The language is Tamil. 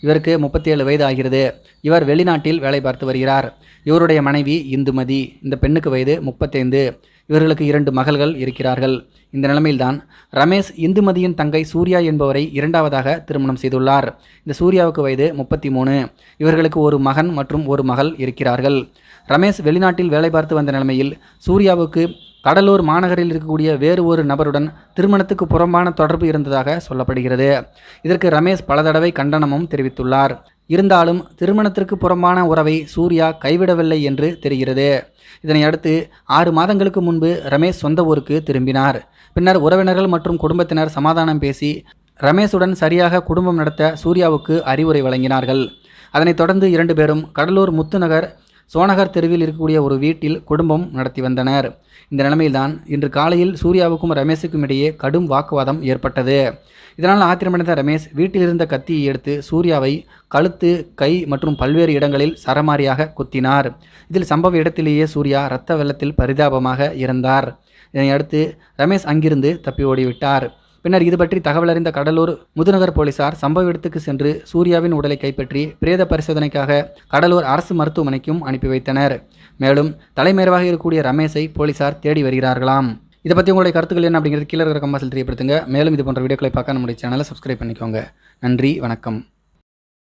இவருக்கு முப்பத்தி ஏழு வயது ஆகிறது இவர் வெளிநாட்டில் வேலை பார்த்து வருகிறார். இவருடைய மனைவி இந்துமதி. இந்த பெண்ணுக்கு வயது முப்பத்தைந்து. இவர்களுக்கு இரண்டு மகள்கள் இருக்கிறார்கள். இந்த நிலைமையில்தான் ரமேஷ் இந்துமதியின் தங்கை சூர்யா என்பவரை இரண்டாவதாக திருமணம் செய்துள்ளார். இந்த சூர்யாவுக்கு வயது முப்பத்தி மூணு இவர்களுக்கு ஒரு மகன் மற்றும் ஒரு மகள் இருக்கிறார்கள். ரமேஷ் வெளிநாட்டில் வேலை பார்த்து வந்த நிலைமையில் சூர்யாவுக்கு கடலூர் மாநகரில் இருக்கக்கூடிய வேறு ஒரு நபருடன் திருமணத்துக்கு புறம்பான தொடர்பு இருந்ததாக சொல்லப்படுகிறது. இதற்கு ரமேஷ் பல தடவை கண்டனமும் தெரிவித்துள்ளார். இருந்தாலும் திருமணத்திற்கு புறம்பான உறவை சூர்யா கைவிடவில்லை என்று தெரிகிறது. இதனை அடுத்து ஆறு மாதங்களுக்கு முன்பு ரமேஷ் சொந்த ஊருக்கு திரும்பினார். பின்னர் உறவினர்கள் மற்றும் குடும்பத்தினர் சமாதானம் பேசி ரமேஷுடன் சரியாக குடும்பம் நடத்த சூர்யாவுக்கு அறிவுரை வழங்கினார்கள். அதனைத் தொடர்ந்து இரண்டு பேரும் கடலூர் முத்துநகர் சோனகர் தெருவில் இருக்கக்கூடிய ஒரு வீட்டில் குடும்பம் நடத்தி வந்தனர். இந்த நிலைமையில்தான் இன்று காலையில் சூர்யாவுக்கும் ரமேஷுக்கும் இடையே கடும் வாக்குவாதம் ஏற்பட்டது. இதனால் ஆத்திரமடைந்த ரமேஷ் வீட்டில் இருந்த கத்தியை எடுத்து சூர்யாவை கழுத்து கை மற்றும் பல்வேறு இடங்களில் சரமாரியாக குத்தினார். இதில் சம்பவ இடத்திலேயே சூர்யா இரத்த வெள்ளத்தில் பரிதாபமாக இறந்தார். இதனையடுத்து ரமேஷ் அங்கிருந்து தப்பி ஓடிவிட்டார். பின்னர் இது பற்றி தகவல் அறிந்த கடலூர் முதுநகர் போலீசார் சம்பவ இடத்துக்கு சென்று சூர்யாவின் உடலை கைப்பற்றி பிரேத பரிசோதனைக்காக கடலூர் அரசு மருத்துவமனைக்கும் அனுப்பி வைத்தனர். மேலும் தலைமறைவாக இருக்கக்கூடிய ரமேஷை போலீசார் தேடி வருகிறார்களாம். இதை பற்றி உங்களுடைய கருத்துக்கள் என்ன அப்படிங்கிறது கீழே இருக்கிற கம்பாசில் தெரியப்படுத்துங்க. மேலும் இது போன்ற வீடியோக்களை பார்க்க நம்முடைய சேனலை சப்ஸ்கிரைப் பண்ணிக்கோங்க. நன்றி வணக்கம்.